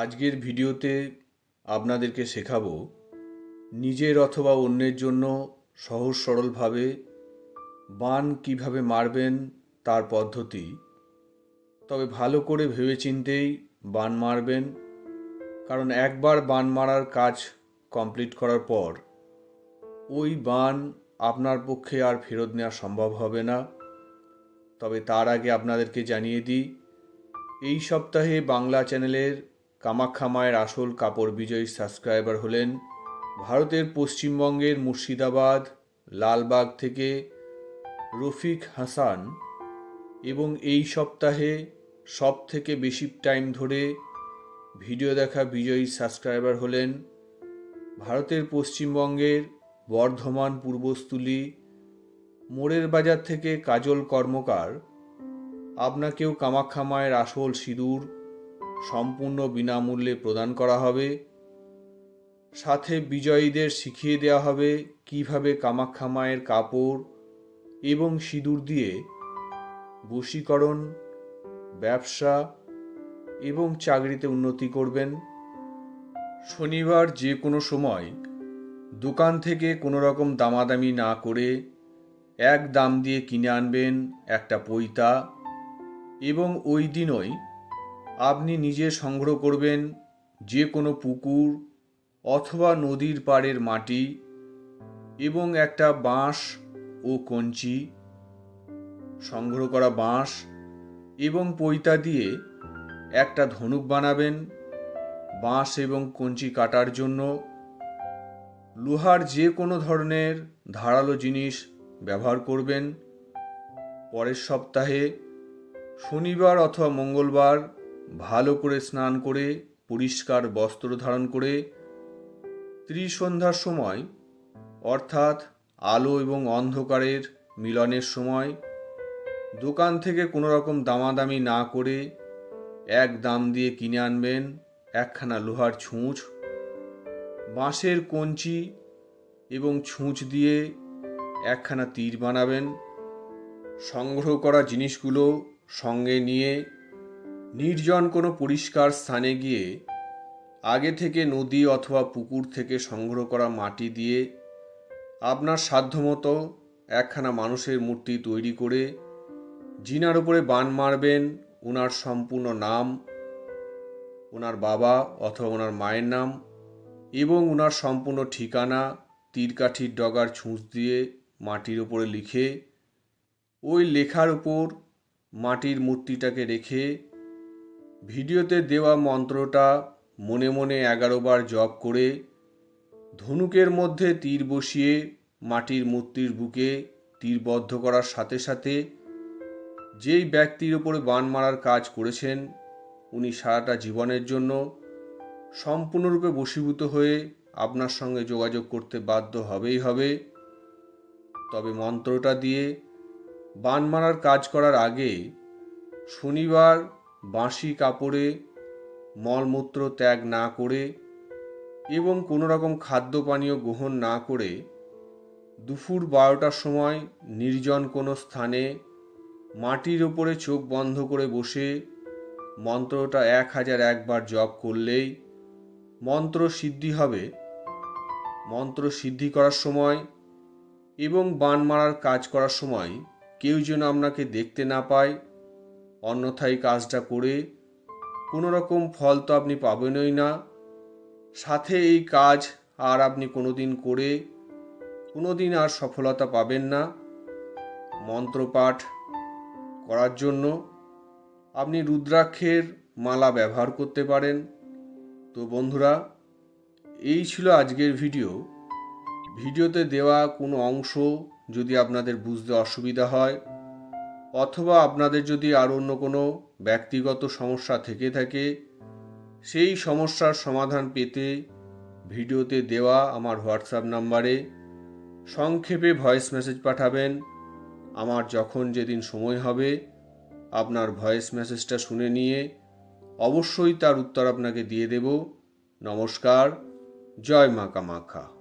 আজকের ভিডিওতে আপনাদেরকে শেখাবো নিজের অথবা অন্যের জন্য সহজ সরলভাবে বান কীভাবে মারবেন তার পদ্ধতি। তবে ভালো করে ভেবেচিন্তেই বান মারবেন, কারণ একবার বান মারার কাজ কমপ্লিট করার পর ওই বান আপনার পক্ষে আর ফেরত নেওয়া সম্ভব হবে না। তবে তার আগে আপনাদেরকে জানিয়ে দিই, এই সপ্তাহে বাংলা চ্যানেলের কামাখ্যা মায়ের আসল কাপড় বিজয়ী সাবস্ক্রাইবার হলেন ভারতের পশ্চিমবঙ্গের মুর্শিদাবাদ, লালবাগ থেকে রফিক হাসান এবং এই সপ্তাহে সব থেকে বেশি টাইম ধরে ভিডিও দেখা বিজয়ী সাবস্ক্রাইবার হলেন ভারতের পশ্চিমবঙ্গের বর্ধমান পূর্বস্থলী মোড়ের বাজার থেকে কাজল কর্মকার। আপনাকেও কামাখ্যা মায়ের আসল সিঁদুর সম্পূর্ণ বিনামূল্যে প্রদান করা হবে। সাথে বিজয়ীদের শিখিয়ে দেওয়া হবে কীভাবে কামাখ্যা মায়ের কাপড় এবং সিঁদুর দিয়ে বশীকরণ, ব্যবসা এবং চাকরিতে উন্নতি করবেন। শনিবার যে কোনো সময় দোকান থেকে কোনো রকম দামাদামি না করে এক দাম দিয়ে কিনে আনবেন একটা পৈতা এবং ওই দিনই আপনি নিজে সংগ্রহ করবেন যে কোনো পুকুর অথবা নদীর পাড়ের মাটি এবং একটা বাঁশ ও কঞ্চি, সংগ্রহ করা বাঁশ এবং পৈতা দিয়ে একটা ধনুক বানাবেন, বাঁশ এবং কঞ্চি কাটার জন্য। লোহার যে কোনো ধরনের ধারালো জিনিস ব্যবহার করবেন। পরের সপ্তাহে, শনিবার অথবা মঙ্গলবার ভালো করে স্নান করে, পরিষ্কার বস্ত্র ধারণ করে, ত্রিসন্ধ্যার সময়, অর্থাৎ আলো এবং অন্ধকারের মিলনের সময়, দোকান থেকে কোনো রকম দামাদামি না করে এক দাম দিয়ে কিনে আনবেন একখানা লোহার ছুঁচ, বাঁশের কঞ্চি এবং ছুঁচ দিয়ে একখানা তীর বানাবেন, সংগ্রহ করা জিনিসগুলো সঙ্গে নিয়ে নির্জন কোনো পরিষ্কার স্থানে গিয়ে আগে থেকে নদী অথবা পুকুর থেকে সংগ্রহ করা মাটি দিয়ে আপনার সাধ্যমতো একখানা মানুষের মূর্তি তৈরি করে জিনার উপরে বান মারবেন ওনার সম্পূর্ণ নাম ওনার বাবা অথবা ওনার মায়ের নাম এবং ওনার সম্পূর্ণ ঠিকানা, তীরকাঠির ডগার ছুঁচ দিয়ে মাটির উপরে লিখে, ওই লেখার উপর মাটির মূর্তিটাকে রেখে ভিডিওতে দেওয়া মন্ত্রটা মনে মনে এগারো বার জপ করে ধনুকের মধ্যে তীর বসিয়ে মাটির মূর্তির বুকে তীরবদ্ধ করার সাথে সাথে যেই ব্যক্তির ওপরে বান মারার কাজ করেছেন, উনি সারাটা জীবনের জন্য সম্পূর্ণরূপে বশীভূত হয়ে আপনার সঙ্গে যোগাযোগ করতে বাধ্য হবেই হবে। তবে মন্ত্রটা দিয়ে বান মারার কাজ করার আগে শনিবার বাঁশি কাপড়ে, মলমূত্র ত্যাগ না করে এবং কোনো রকম খাদ্য পানীয় গ্রহণ না করে দুপুর বারোটার সময় নির্জন কোনো স্থানে মাটির ওপরে চোখ বন্ধ করে বসে মন্ত্রটা এক হাজার একবার জপ করলেই মন্ত্র সিদ্ধি হবে। মন্ত্র সিদ্ধি করার সময় এবং বান মারার কাজ করার সময় কেউ যেন আপনাকে দেখতে না পায় অন্যথায় কাজটা করে কোনো রকম ফল তো আপনি পাবেনই না। সাথে এই কাজ আর আপনি কোনো দিন করে কোনো দিন আর সফলতা পাবেন না। মন্ত্রপাঠ করার জন্য আপনি রুদ্রাক্ষের মালা ব্যবহার করতে পারেন। তো বন্ধুরা, এই ছিল আজকের ভিডিও। ভিডিওতে দেওয়া কোনো অংশ যদি আপনাদের বুঝতে অসুবিধা হয় অথবা আপনাদের যদি আর অন্য কোনো ব্যক্তিগত সমস্যা থেকে থাকে, সেই সমস্যার সমাধান পেতে ভিডিওতে দেওয়া আমার হোয়াটসঅ্যাপ নাম্বারে সংক্ষেপে ভয়েস মেসেজ পাঠাবেন। আমার যখন যেদিন সময় হবে, আপনার ভয়েস মেসেজটা শুনে নিয়ে অবশ্যই তার উত্তর আপনাকে দিয়ে দেব। নমস্কার, জয় মা কামাখ্যা।